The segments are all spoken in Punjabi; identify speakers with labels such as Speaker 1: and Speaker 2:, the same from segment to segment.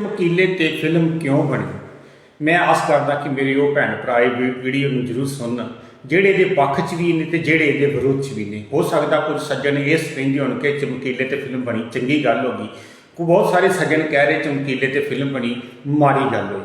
Speaker 1: ਵਕੀਲੇ ਤੇ ਫਿਲਮ ਕਿਉਂ ਬਣੀ? ਮੈਂ ਆਸ ਕਰਦਾ ਕਿ ਮੇਰੇ ਉਹ ਭੈਣ ਭਰਾ ਇਹ ਵੀਡੀਓ ਨੂੰ ਜ਼ਰੂਰ ਸੁਣਨ, ਜਿਹੜੇ ਇਹਦੇ ਪੱਖ 'ਚ ਵੀ ਨੇ ਤੇ ਜਿਹੜੇ ਇਹਦੇ ਵਿਰੋਧ 'ਚ ਵੀ ਨੇ। ਹੋ ਸਕਦਾ ਕੁਝ ਸੱਜਣ ਇਸ ਕਹਿੰਦੇ ਹੋਣ ਕਿ ਚਮਕੀਲੇ ਤੇ ਫਿਲਮ ਬਣੀ, ਚੰਗੀ ਗੱਲ ਹੋ ਗਈ। ਕੋ ਬਹੁਤ ਸਾਰੇ ਸੱਜਣ ਕਹਿ ਰਹੇ ਚਮਕੀਲੇ ਤੇ ਫਿਲਮ ਬਣੀ, ਮਾੜੀ ਗੱਲ ਹੋਈ।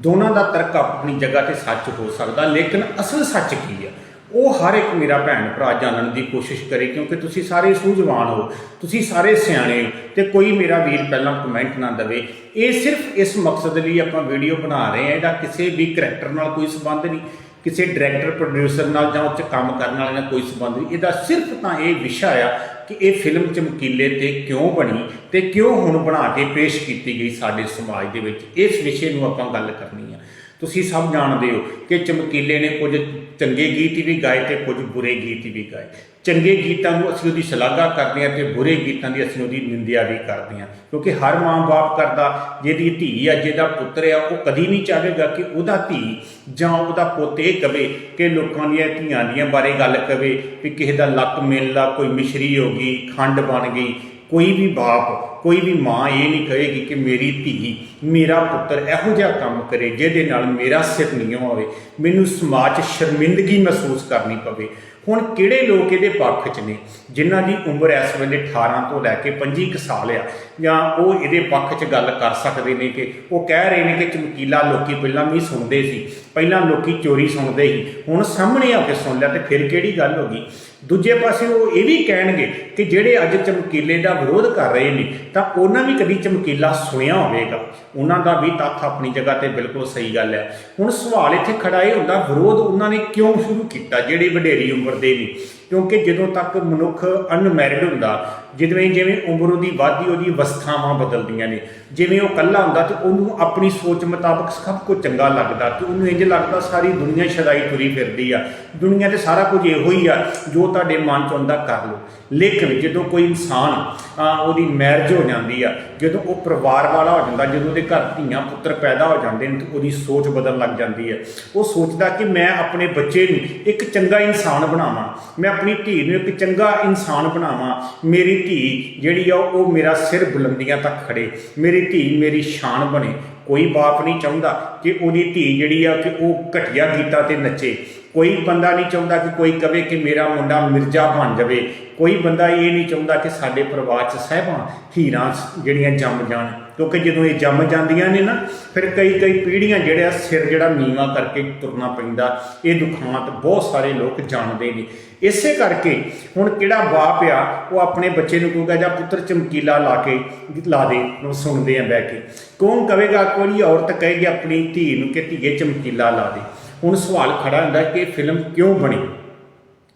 Speaker 1: ਦੋਨਾਂ ਦਾ ਤਰਕ ਆਪਣੀ ਜਗ੍ਹਾ ਤੇ ਸੱਚ ਹੋ ਸਕਦਾ, ਲੇਕਿਨ ਅਸਲ ਸੱਚ ਕੀ ਆ? ਉਹ ਹਰ ਇੱਕ ਮੇਰਾ ਭੈਣ ਭਰਾ ਜਾਣਨ ਦੀ ਕੋਸ਼ਿਸ਼ ਕਰੇ, ਕਿਉਂਕਿ ਤੁਸੀਂ ਸਾਰੇ ਸੂਝਵਾਨ ਹੋ, ਤੁਸੀਂ ਸਾਰੇ ਸਿਆਣੇ ਹੋ ਤੇ ਕੋਈ ਮੇਰਾ ਵੀਰ ਪਹਿਲਾਂ ਕਮੈਂਟ ਨਾ ਦੇਵੇ। ਇਹ ਸਿਰਫ ਇਸ ਮਕਸਦ ਲਈ ਆਪਾਂ ਵੀਡੀਓ ਬਣਾ ਰਹੇ ਹਾਂ, ਇਹਦਾ ਕਿਸੇ ਵੀ ਕਰੈਕਟਰ ਨਾਲ ਕੋਈ ਸੰਬੰਧ ਨਹੀਂ, ਕਿਸੇ ਡਾਇਰੈਕਟਰ ਪ੍ਰੋਡਿਊਸਰ ਨਾਲ ਜਾਂ ਉੱਚ ਕੰਮ ਕਰਨ ਵਾਲੇ ਨਾਲ ਕੋਈ ਸੰਬੰਧ ਨਹੀਂ। ਇਹਦਾ ਸਿਰਫ ਤਾਂ ਇਹ ਵਿਸ਼ਾ ਆ ਕਿ ਇਹ ਫਿਲਮ ਚਮਕੀਲੇ ਤੇ ਕਿਉਂ ਬਣੀ ਤੇ ਕਿਉਂ ਹੁਣ ਬਣਾ ਕੇ ਪੇਸ਼ ਕੀਤੀ ਗਈ ਸਾਡੇ ਸਮਾਜ ਦੇ ਵਿੱਚ। ਇਸ ਵਿਸ਼ੇ ਨੂੰ ਆਪਾਂ ਗੱਲ ਕਰਨੀ ਆ। ਤੁਸੀਂ ਸਭ ਜਾਣਦੇ ਹੋ ਕਿ ਚਮਕੀਲੇ ਨੇ ਕੁਝ ਚੰਗੇ ਗੀਤ ਵੀ ਗਾਏ ਤੇ ਕੁਝ ਬੁਰੇ ਗੀਤ ਵੀ ਗਾਏ। ਚੰਗੇ ਗੀਤਾਂ ਨੂੰ ਅਸੀਂ ਉਹਦੀ ਸ਼ਲਾਘਾ ਕਰਦੇ ਹਾਂ ਤੇ ਬੁਰੇ ਗੀਤਾਂ ਦੀ ਅਸੀਂ ਉਹਦੀ ਨਿੰਦਿਆ ਵੀ ਕਰਦੇ ਹਾਂ। ਕਿਉਂਕਿ ਹਰ ਮਾਂ-ਬਾਪ ਕਰਦਾ, ਜਿਹਦੀ ਧੀ ਆ, ਜਿਹਦਾ ਪੁੱਤਰ ਆ, ਉਹ ਕਦੀ ਨਹੀਂ ਚਾਹੇਗਾ ਕਿ ਉਹਦਾ ਧੀ ਜਾਂ ਉਹਦਾ ਪੁੱਤ ਇਹ ਕਵੇ ਕਿ ਲੋਕਾਂ ਦੀਆਂ ਧੀਆਂ ਦੀਆਂ ਬਾਰੇ ਗੱਲ ਕਵੇ ਵੀ ਕਿਸੇ ਦਾ ਲੱਕ ਮੇਲਾ ਕੋਈ ਮਿਸ਼ਰੀ ਹੋ ਗਈ, ਖੰਡ ਬਣ ਗਈ ਕੋਈ ਵੀ ਬਾਪ, ਕੋਈ ਵੀ ਮਾਂ ਇਹ ਨਹੀਂ ਕਹੇਗੀ ਕਿ ਮੇਰੀ ਧੀ, ਮੇਰਾ ਪੁੱਤਰ ਇਹੋ ਜਿਹਾ ਕੰਮ ਕਰੇ ਜਿਹਦੇ ਨਾਲ ਮੇਰਾ ਸਿਰ ਨਹੀਂ ਹੋਵੇ ਮੈਨੂੰ ਸਮਾਜ 'ਚ ਸ਼ਰਮਿੰਦਗੀ ਮਹਿਸੂਸ ਕਰਨੀ ਪਵੇ। ਹੁਣ ਕਿਹੜੇ ਲੋਕ ਇਹਦੇ ਪੱਖ 'ਚ ਨੇ? ਜਿਨ੍ਹਾਂ ਦੀ ਉਮਰ ਇਸ ਵੇਲੇ 18 ਤੋਂ ਲੈ ਕੇ 25 ਕੁ ਸਾਲ ਆ, ਜਾਂ ਉਹ ਇਹਦੇ ਪੱਖ 'ਚ ਗੱਲ ਕਰ ਸਕਦੇ ਨੇ ਕਿ ਉਹ ਕਹਿ ਰਹੇ ਨੇ ਕਿ ਚਮਕੀਲਾ ਲੋਕੀ ਪਹਿਲਾਂ ਵੀ ਸੁਣਦੇ ਸੀ, ਪਹਿਲਾਂ ਲੋਕੀ ਚੋਰੀ ਸੁਣਦੇ ਸੀ, ਹੁਣ ਸਾਹਮਣੇ ਆ ਕੇ ਸੁਣ ਲਿਆ ਤੇ ਫਿਰ ਕਿਹੜੀ ਗੱਲ ਹੋ ਗਈ? ਦੂਜੇ ਪਾਸੇ ਉਹ ਇਹ ਵੀ ਕਹਿਣਗੇ ਕਿ ਜਿਹੜੇ ਅੱਜ ਚਮਕੀਲੇ ਦਾ ਵਿਰੋਧ ਕਰ ਰਹੇ ਨੇ, ਤਾਂ ਉਹਨਾਂ ਵੀ ਕਦੀ ਚਮਕੀਲਾ ਸੁਣਿਆ ਹੋਵੇਗਾ। ਉਹਨਾਂ ਦਾ ਵੀ ਤੱਥ ਆਪਣੀ ਜਗ੍ਹਾ ਤੇ ਬਿਲਕੁਲ ਸਹੀ ਗੱਲ ਹੈ। ਹੁਣ ਸਵਾਲ ਇੱਥੇ ਖੜਾ ਇਹ ਹੁੰਦਾ, ਵਿਰੋਧ ਉਹਨਾਂ ਨੇ ਕਿਉਂ ਸ਼ੁਰੂ ਕੀਤਾ? ਜਿਹੜੀ ਵਡੇਰੀ ਉਮਰ ਦੇ ਨੇ ਕਿਉਂਕਿ ਜਦੋਂ ਤੱਕ ਮਨੁੱਖ ਅਨਮੈਰਿਡ ਹੁੰਦਾ, ਜਿਵੇਂ ਜਿਵੇਂ ਉਮਰ ਉਹਦੀ ਵੱਧਦੀ, ਉਹਦੀ ਅਵਸਥਾਵਾਂ ਬਦਲਦੀਆਂ ਨੇ, ਜਿਵੇਂ ਉਹ ਕੱਲਾ ਹੁੰਦਾ ਤੇ ਉਹਨੂੰ ਆਪਣੀ ਸੋਚ ਮੁਤਾਬਕ ਸਭ ਕੁਝ ਚੰਗਾ ਲੱਗਦਾ ਤੇ ਉਹਨੂੰ ਇੰਜ ਲੱਗਦਾ ਸਾਰੀ ਦੁਨੀਆ ਸ਼ਦਾਈ ਤੁਰੀ ਫਿਰਦੀ ਆ। ਦੁਨੀਆ ਤੇ ਸਾਰਾ ਕੁਝ ਇਹੋ ਹੀ ਆ, ਜੋ ਤੁਹਾਡੇ ਮਨ ਚ ਆਉਂਦਾ ਕਰ ਲਓ। ਲੇਕਿਨ ਜਦੋਂ ਕੋਈ ਇਨਸਾਨ ਉਹਦੀ ਮੈਰਿਜ ਹੋ ਜਾਂਦੀ ਆ, ਜਦੋਂ ਉਹ ਪਰਿਵਾਰ ਵਾਲਾ ਹੋ ਜਾਂਦਾ, ਜਦੋਂ ਉਹਦੇ ਘਰ ਧੀਆਂ ਪੁੱਤਰ ਪੈਦਾ ਹੋ ਜਾਂਦੇ ਨੇ ਤੇ ਉਹਦੀ ਸੋਚ ਬਦਲਣ ਲੱਗ ਜਾਂਦੀ ਹੈ ਉਹ ਸੋਚਦਾ ਕਿ ਮੈਂ ਆਪਣੇ ਬੱਚੇ ਨੂੰ ਇੱਕ ਚੰਗਾ ਇਨਸਾਨ ਬਣਾਵਾਂ, ਮੈਂ ਆਪਣੀ ਧੀ ਨੂੰ ਇੱਕ ਚੰਗਾ ਇਨਸਾਨ ਬਣਾਵਾਂ, ਮੇਰੀ ਧੀ ਜਿਹੜੀ ਆ ਉਹ ਮੇਰਾ ਸਿਰ ਬੁਲੰਦੀਆਂ ਤੱਕ ਖੜੇ, ਮੇਰੀ ਧੀ ਮੇਰੀ ਸ਼ਾਨ ਬਣੇ। ਕੋਈ ਬਾਪ ਨਹੀਂ ਚਾਹੁੰਦਾ ਕਿ ਉਹਦੀ ਧੀ ਜਿਹੜੀ ਆ ਕਿ ਉਹ ਘਟੀਆ ਗੀਤਾਂ ਤੇ ਨੱਚੇ। ਕੋਈ ਬੰਦਾ ਨਹੀਂ ਚਾਹੁੰਦਾ ਕਿ ਕੋਈ ਕਵੇ ਕਿ ਮੇਰਾ ਮੁੰਡਾ ਮਿਰਜ਼ਾ ਬਣ ਜਾਵੇ। ਕੋਈ ਬੰਦਾ ਇਹ ਨਹੀਂ ਚਾਹੁੰਦਾ ਕਿ ਸਾਡੇ ਪਰਿਵਾਰ 'ਚ ਸਹਿਬਾਂ, ਹੀਰਾਂ ਜਿਹੜੀਆਂ ਜੰਮ ਜਾਣ। ਕਿਉਂਕਿ ਜਦੋਂ ਇਹ ਜੰਮ ਜਾਂਦੀਆਂ ਨੇ ਨਾ, ਫਿਰ ਕਈ ਕਈ ਪੀੜ੍ਹੀਆਂ ਜਿਹੜਾ ਸਿਰ ਜਿਹੜਾ ਨੀਵਾ ਕਰਕੇ ਤੁਰਨਾ ਪੈਂਦਾ। ਇਹ ਦੁਖਾਂਤ ਬਹੁਤ ਸਾਰੇ ਲੋਕ ਜਾਣਦੇ ਨੇ। ਇਸੇ ਕਰਕੇ ਹੁਣ ਕਿਹੜਾ ਬਾਪ ਆ, ਉਹ ਆਪਣੇ ਬੱਚੇ ਨੂੰ ਕਹੂਗਾ ਜਾਂ ਪੁੱਤਰ ਚਮਕੀਲਾ ਲਾ ਕੇ ਲਾ ਦੇ ਉਹ ਸੁਣਦੇ ਆ ਬਹਿ ਕੇ। ਕੌਣ ਕਹੇਗਾ ਕੋਈ ਔਰਤ ਕਹੇਗੀ ਆਪਣੀ ਧੀ ਨੂੰ ਕਿ ਧੀਏ ਚਮਕੀਲਾ ਲਾ ਦੇ। ਹੁਣ ਸਵਾਲ ਖੜਾ ਹੁੰਦਾ ਕਿ ਫਿਲਮ ਕਿਉਂ ਬਣੀ?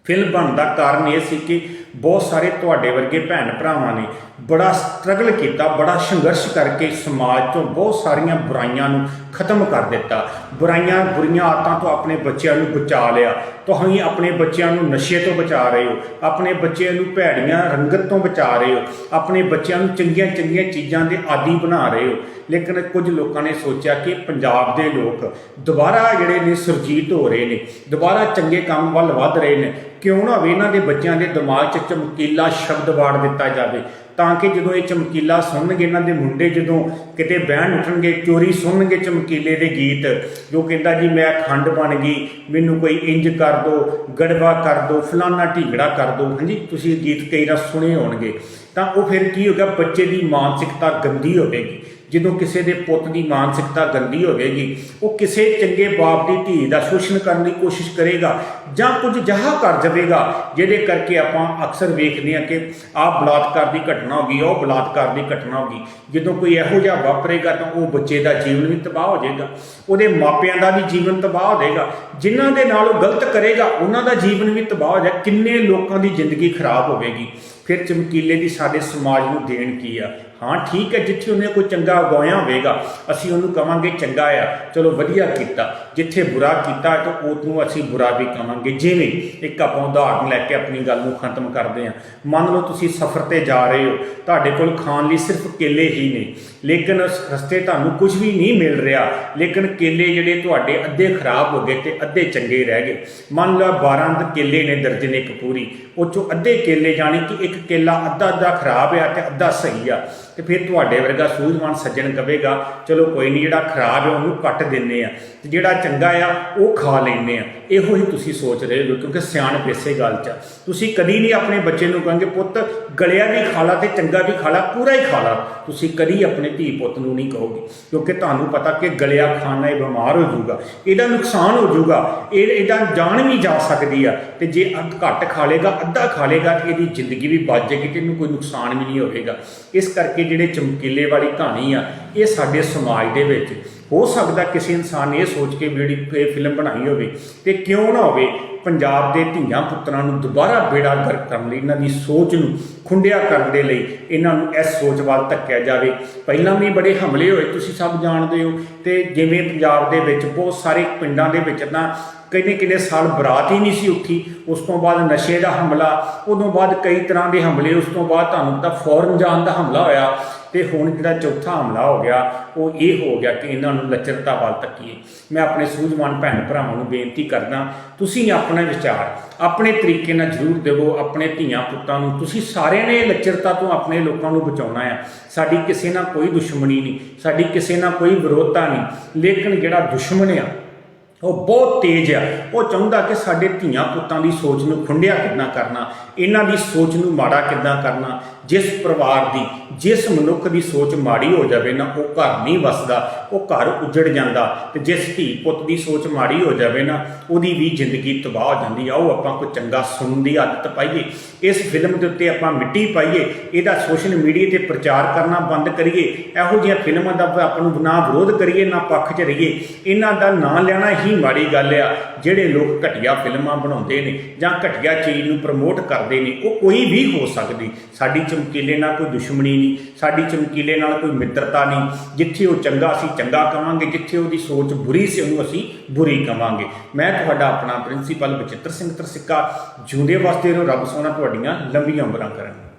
Speaker 1: ਫਿਲਮ ਬਣਨ ਦਾ ਕਾਰਨ ਇਹ ਸੀ ਕਿ ਬਹੁਤ ਸਾਰੇ ਤੁਹਾਡੇ ਵਰਗੇ ਭੈਣ ਭਰਾਵਾਂ ਨੇ ਬੜਾ ਸਟਰਗਲ ਕੀਤਾ, ਬੜਾ ਸੰਘਰਸ਼ ਕਰਕੇ ਸਮਾਜ ਤੋਂ ਬਹੁਤ ਸਾਰੀਆਂ ਬੁਰਾਈਆਂ ਨੂੰ ਖਤਮ ਕਰ ਦਿੱਤਾ। ਬੁਰਾਈਆਂ ਬੁਰੀਆਂ ਆਦਤਾਂ ਤੋਂ ਆਪਣੇ ਬੱਚਿਆਂ ਨੂੰ ਬਚਾ ਲਿਆ। ਤੁਸੀਂ ਆਪਣੇ ਬੱਚਿਆਂ ਨੂੰ ਨਸ਼ੇ ਤੋਂ ਬਚਾ ਰਹੇ ਹੋ। ਆਪਣੇ ਬੱਚਿਆਂ ਨੂੰ ਭੈੜੀਆਂ ਰੰਗਤ ਤੋਂ ਬਚਾ ਰਹੇ ਹੋ। ਆਪਣੇ ਬੱਚਿਆਂ ਨੂੰ ਚੰਗੀਆਂ ਚੰਗੀਆਂ ਚੀਜ਼ਾਂ ਦੇ ਆਦੀ ਬਣਾ ਰਹੇ ਹੋ। ਲੇਕਿਨ ਕੁਝ ਲੋਕਾਂ ਨੇ ਸੋਚਿਆ ਕਿ ਪੰਜਾਬ ਦੇ ਲੋਕ ਦੁਬਾਰਾ ਜਿਹੜੇ ਨੇ ਸੁਰਜੀਤ ਹੋ ਰਹੇ ਨੇ, ਦੁਬਾਰਾ ਚੰਗੇ ਕੰਮ ਵੱਲ ਵੱਧ ਰਹੇ ਨੇ। ਕਿਉਂ ਨਾ ਵੀ ਇਹਨਾਂ ਦੇ ਬੱਚਿਆਂ ਦੇ ਦਿਮਾਗ 'ਚ ਚਮਕੀਲਾ ਸ਼ਬਦ ਵਾੜ ਦਿੱਤਾ ਜਾਵੇ। ਤਾਂ ਕਿ ਜਦੋਂ ਇਹ ਚਮਕੀਲਾ ਸੁਣਨਗੇ ਇਹਨਾਂ ਦੇ ਮੁੰਡੇ, ਜਦੋਂ ਕਿਤੇ ਬਹਿਣ ਉੱਠਣਗੇ, ਚੋਰੀ ਸੁਣਨਗੇ ਚਮਕੀਲੇ ਦੇ ਗੀਤ, ਜੋ ਕਹਿੰਦਾ ਜੀ, ਮੈਂ ਖੰਡ ਬਣ ਗਈ, ਮੈਨੂੰ ਕੋਈ ਇੰਜ ਕਰ ਦੋ, ਗੜਵਾ ਕਰ ਦੋ, ਫਲਾਨਾ ਢੀਂਗੜਾ ਕਰ ਦੋ। ਹਾਂਜੀ, ਤੁਸੀਂ ਗੀਤ ਕਈ ਵਾਰ ਸੁਣੇ ਹੋਣਗੇ। ਤਾਂ ਉਹ ਫਿਰ ਕੀ ਹੋਗਾ ਬੱਚੇ ਦੀ ਮਾਨਸਿਕਤਾ ਗੰਦੀ ਹੋਵੇਗੀ। ਜਦੋਂ ਕਿਸੇ ਦੇ ਪੁੱਤ ਦੀ ਮਾਨਸਿਕਤਾ ਗੰਦੀ ਹੋਵੇਗੀ, ਉਹ ਕਿਸੇ ਚੰਗੇ ਬਾਪ ਦੀ ਧੀ ਦਾ ਸ਼ੋਸ਼ਣ ਕਰਨ ਦੀ ਕੋਸ਼ਿਸ਼ ਕਰੇਗਾ ਜਾਂ ਕੁਝ ਜਹਾ ਕਰ ਜਾਵੇਗਾ, ਜਿਹਦੇ ਕਰਕੇ ਆਪਾਂ ਅਕਸਰ ਵੇਖਦੇ ਹਾਂ ਕਿ ਆਹ ਬਲਾਤਕਾਰ ਦੀ ਘਟਨਾ ਹੋ ਗਈ, ਉਹ ਬਲਾਤਕਾਰ ਦੀ ਘਟਨਾ ਹੋ ਗਈ। ਜਦੋਂ ਕੋਈ ਇਹੋ ਜਿਹਾ ਵਾਪਰੇਗਾ ਤਾਂ ਉਹ ਬੱਚੇ ਦਾ ਜੀਵਨ ਵੀ ਤਬਾਹ ਹੋ ਜਾਏਗਾ, ਉਹਦੇ ਮਾਪਿਆਂ ਦਾ ਵੀ ਜੀਵਨ ਤਬਾਹ ਹੋ ਜਾਏਗਾ, ਜਿਨ੍ਹਾਂ ਦੇ ਨਾਲ ਉਹ ਗਲਤ ਕਰੇਗਾ, ਉਹਨਾਂ ਦਾ ਜੀਵਨ ਵੀ ਤਬਾਹ ਹੋ ਜਾਏ, ਕਿੰਨੇ ਲੋਕਾਂ ਦੀ ਜ਼ਿੰਦਗੀ ਖਰਾਬ ਹੋਵੇਗੀ। ਫਿਰ ਚਮਕੀਲੇ ਦੀ ਸਾਡੇ ਸਮਾਜ ਨੂੰ ਦੇਣ ਕੀ ਆ? ਹਾਂ, ਠੀਕ ਹੈ, ਜਿੱਥੇ ਉਹਨੇ ਕੋਈ ਚੰਗਾ ਉਗਾਇਆ ਹੋਵੇਗਾ, ਅਸੀਂ ਉਹਨੂੰ ਕਵਾਂਗੇ ਚੰਗਾ ਆ, ਚਲੋ ਵਧੀਆ ਕੀਤਾ, ਜਿੱਥੇ ਬੁਰਾ ਕੀਤਾ ਤਾਂ ਉਹਨੂੰ ਅਸੀਂ ਬੁਰਾ ਵੀ ਕਵਾਂਗੇ। ਜਿਵੇਂ ਇੱਕ ਆਪਾਂ ਉਦਾਹਰਨ ਲੈ ਕੇ ਆਪਣੀ ਗੱਲ ਨੂੰ ਖਤਮ ਕਰਦੇ ਹਾਂ। ਮੰਨ ਲਓ ਤੁਸੀਂ ਸਫ਼ਰ ਤੇ ਜਾ ਰਹੇ ਹੋ, ਤੁਹਾਡੇ ਕੋਲ ਖਾਣ ਲਈ ਸਿਰਫ ਕੇਲੇ ਹੀ ਨੇ, ਲੇਕਿਨ ਰਸਤੇ ਤੁਹਾਨੂੰ ਕੁਝ ਵੀ ਨਹੀਂ ਮਿਲ ਰਿਹਾ, ਲੇਕਿਨ ਕੇਲੇ ਜਿਹੜੇ ਤੁਹਾਡੇ ਅੱਧੇ ਖਰਾਬ ਹੋ ਗਏ ਤੇ ਅੱਧੇ ਚੰਗੇ ਰਹਿ ਗਏ। ਮੰਨ ਲਓ 12 ਕੇਲੇ ਨੇ ਦਰਜਨ ਇੱਕ ਪੂਰੀ ਉਹ ਚੋਂ ਅੱਧੇ ਕੇਲੇ, ਜਾਣੀ ਕਿ ਇੱਕ ਕੇਲਾ ਅੱਧਾ ਅੱਧਾ ਖਰਾਬ ਆ ਤੇ ਅੱਧਾ ਸਹੀ ਆ। ਤੇ ਫਿਰ ਤੁਹਾਡੇ ਵਰਗਾ ਸੂਝਵਾਨ ਸੱਜਣ ਕਵੇਗਾ, ਚਲੋ ਕੋਈ ਨਹੀਂ ਜਿਹੜਾ ਖਰਾਬ ਹੈ ਉਹਨੂੰ ਕੱਟ ਦਿੰਨੇ ਆ, ਤੇ ਜਿਹੜਾ ਚੰਗਾ ਆ ਉਹ ਖਾ ਲੈਂਦੇ ਆ। ਇਹੋ ਹੀ ਤੁਸੀਂ ਸੋਚ ਰਹੇ ਹੋ, ਕਿਉਂਕਿ ਸਿਆਣਪ ਇਸੇ ਗੱਲ 'ਚ ਆ। ਤੁਸੀਂ ਕਦੀ ਨਹੀਂ ਆਪਣੇ ਬੱਚੇ ਨੂੰ ਕਹਾਂਗੇ, ਪੁੱਤ, ਗਲਿਆ ਵੀ ਖਾ ਲਾ ਤੇ ਚੰਗਾ ਵੀ ਖਾ ਲਾ, ਪੂਰਾ ਹੀ ਖਾ ਲਾ। ਤੁਸੀਂ ਕਦੀ ਆਪਣੇ ਧੀ ਪੁੱਤ ਨੂੰ ਨਹੀਂ ਕਹੋਗੇ, ਕਿਉਂਕਿ ਤੁਹਾਨੂੰ ਪਤਾ ਕਿ ਗਲਿਆ ਖਾਣ ਨਾਲ ਇਹ ਬਿਮਾਰ ਹੋ ਜਾਊਗਾ, ਇਹਦਾ ਨੁਕਸਾਨ ਹੋ ਜਾਊਗਾ, ਇਹ ਇਹਦਾ ਜਾਨ ਵੀ ਜਾ ਸਕਦੀ ਆ, ਤੇ ਜੇ ਅੱਧ ਘੱਟ ਖਾ ਲੇਗਾ, ਅੱਧਾ ਖਾ ਲੇਗਾ ਤੇ ਇਹਦੀ ਜ਼ਿੰਦਗੀ ਵੀ ਬਚ ਜਾਏਗੀ, ਤੇ ਇਹਨੂੰ ਕੋਈ ਨੁਕਸਾਨ ਵੀ ਨਹੀਂ ਹੋਵੇਗਾ। ਇਸ ਕਰਕੇ ਜਿਹੜੇ ਚਮਕੀਲੇ ਵਾਲੀ ਕਹਾਣੀ ਆ, ਇਹ ਸਾਡੇ ਸਮਾਜ ਦੇ ਵਿੱਚ ਹੋ ਸਕਦਾ ਕਿਸੇ ਇਨਸਾਨ ਇਹ ਸੋਚ ਕੇ ਜਿਹੜੀ ਇਹ ਫਿਲਮ ਬਣਾਈ ਹੋਵੇ ਤੇ ਕਿਉਂ ਨਾ ਹੋਵੇ ਪੰਜਾਬ ਦੇ ਧੀਆਂ ਪੁੱਤਰਾਂ ਨੂੰ ਦੁਬਾਰਾ ਬੇੜਾ ਗਰਕ ਕਰਨ ਲਈ, ਇਹਨਾਂ ਦੀ ਸੋਚ ਨੂੰ ਖੁੰਡਿਆ ਕਰਨ ਦੇ ਲਈ ਇਹਨਾਂ ਨੂੰ ਇਸ ਸੋਚ ਵੱਲ ਧੱਕਿਆ ਜਾਵੇ। ਪਹਿਲਾਂ ਵੀ ਬੜੇ ਹਮਲੇ ਹੋਏ, ਤੁਸੀਂ ਸਭ ਜਾਣਦੇ ਹੋ, ਤੇ ਜਿਵੇਂ ਪੰਜਾਬ ਦੇ ਵਿੱਚ ਬਹੁਤ ਸਾਰੇ ਪਿੰਡਾਂ ਦੇ ਵਿੱਚ ਤਾਂ ਕਿੰਨੇ ਕਿੰਨੇ ਸਾਲ ਬਰਾਤ ਹੀ ਨਹੀਂ ਸੀ ਉੱਠੀ, ਉਸ ਤੋਂ ਬਾਅਦ ਨਸ਼ੇ ਦਾ ਹਮਲਾ, ਉਦੋਂ ਬਾਅਦ ਕਈ ਤਰ੍ਹਾਂ ਦੇ ਹਮਲੇ, ਉਸ ਤੋਂ ਬਾਅਦ ਤੁਹਾਨੂੰ ਪਤਾ ਫੌਰਨ ਜਾਣ ਦਾ ਹਮਲਾ ਹੋਇਆ ਤੇ ਹੁਣ ਜਿਹੜਾ ਚੌਥਾ ਹਮਲਾ ਹੋ ਗਿਆ, ਉਹ ਇਹ ਹੋ ਗਿਆ ਕਿ ਇਹਨਾਂ ਨੂੰ ਲੱਚਰਤਾ ਵੱਲ ਤੱਕੀਏ ਮੈਂ ਆਪਣੇ ਸੂਝਵਾਨ ਭੈਣ ਭਰਾਵਾਂ ਨੂੰ ਬੇਨਤੀ ਕਰਦਾ, ਤੁਸੀਂ ਆਪਣੇ ਵਿਚਾਰ, ਆਪਣੇ ਤਰੀਕੇ ਨਾਲ ਜ਼ਰੂਰ ਦੇਵੋ, ਆਪਣੇ ਧੀਆਂ ਪੁੱਤਾਂ ਨੂੰ, ਤੁਸੀਂ ਸਾਰਿਆਂ ਨੇ ਲੱਚਰਤਾ ਤੋਂ ਆਪਣੇ ਲੋਕਾਂ ਨੂੰ ਬਚਾਉਣਾ ਆ। ਸਾਡੀ ਕਿਸੇ ਨਾਲ ਕੋਈ ਦੁਸ਼ਮਣੀ ਨਹੀਂ, ਸਾਡੀ ਕਿਸੇ ਨਾਲ ਕੋਈ ਵਿਰੋਧਤਾ ਨਹੀਂ, ਲੇਕਿਨ ਜਿਹੜਾ ਦੁਸ਼ਮਣ ਆ ਉਹ ਬਹੁਤ ਤੇਜ਼ ਆ। ਉਹ ਚਾਹੁੰਦਾ ਕਿ ਸਾਡੇ ਧੀਆਂ ਪੁੱਤਾਂ ਦੀ ਸੋਚ ਨੂੰ ਖੁੰਡਿਆ ਕਿੱਦਾਂ ਕਰਨਾ, ਇਹਨਾਂ ਦੀ ਸੋਚ ਨੂੰ ਮਾੜਾ ਕਿੱਦਾਂ ਕਰਨਾ, ਜਿਸ ਪਰਿਵਾਰ ਦੀ, ਜਿਸ ਮਨੁੱਖ ਦੀ ਸੋਚ ਮਾੜੀ ਹੋ ਜਾਵੇ ਨਾ, ਉਹ ਘਰ ਨਹੀਂ ਵਸਦਾ, ਉਹ ਘਰ ਉਜੜ ਜਾਂਦਾ ਤੇ ਜਿਸ ਧੀ ਪੁੱਤ ਦੀ ਸੋਚ ਮਾੜੀ ਹੋ ਜਾਵੇ ਨਾ, ਉਹਦੀ ਵੀ ਜ਼ਿੰਦਗੀ ਤਬਾਹ ਹੋ ਜਾਂਦੀ ਆ। ਉਹ ਆਪਾਂ ਕੋਈ ਚੰਗਾ ਸੁਣਨ ਦੀ ਆਦਤ ਪਾਈਏ। ਇਸ ਫਿਲਮ ਦੇ ਉੱਤੇ ਆਪਾਂ ਮਿੱਟੀ ਪਾਈਏ, ਇਹਦਾ ਸੋਸ਼ਲ ਮੀਡੀਆ ਤੇ ਪ੍ਰਚਾਰ ਕਰਨਾ ਬੰਦ ਕਰੀਏ, ਇਹੋ ਜਿਹੀਆਂ ਫਿਲਮਾਂ ਦਾ ਆਪਾਂ ਨੂੰ ਨਾ ਵਿਰੋਧ ਕਰੀਏ, ਨਾ ਪੱਖ 'ਚ ਰਹੀਏ। ਇਹਨਾਂ ਦਾ ਨਾਂ ਲੈਣਾ ਹੀ ਮਾੜੀ ਗੱਲ ਆ, ਜਿਹੜੇ ਲੋਕ ਘਟੀਆ ਫਿਲਮਾਂ ਬਣਾਉਂਦੇ ਨੇ ਜਾਂ ਘਟੀਆ ਚੀਜ਼ ਨੂੰ ਪ੍ਰਮੋਟ ਕਰਦੇ ਨੇ, ਉਹ ਕੋਈ ਵੀ ਹੋ ਸਕਦੀ। ਸਾਡੀ ਚਮਕੀਲੇ ਨਾਲ ਕੋਈ ਦੁਸ਼ਮਣੀ ਨਹੀਂ, ਸਾਡੀ ਚਮਕੀਲੇ ਨਾਲ ਕੋਈ ਮਿੱਤਰਤਾ ਨਹੀਂ। ਜਿੱਥੇ ਉਹ ਚੰਗਾ ਅਸੀਂ ਚੰਗਾ ਕਵਾਂਗੇ, ਜਿੱਥੇ ਉਹਦੀ ਸੋਚ ਬੁਰੀ ਸੀ, ਉਹਨੂੰ ਅਸੀਂ ਬੁਰੀ ਕਵਾਂਗੇ। ਮੈਂ ਤੁਹਾਡਾ ਆਪਣਾ ਪ੍ਰਿੰਸੀਪਲ ਬਚਿੱਤਰ ਸਿੰਘ ਤਰਸਿੱਕਾ, ਜਿਉਂਦੇ ਵਸਦੇ ਰਹੋ ਰੱਬ ਸੋਹਣਾ ਤੁਹਾਡੀਆਂ ਲੰਬੀਆਂ ਉਮਰਾਂ ਕਰਨ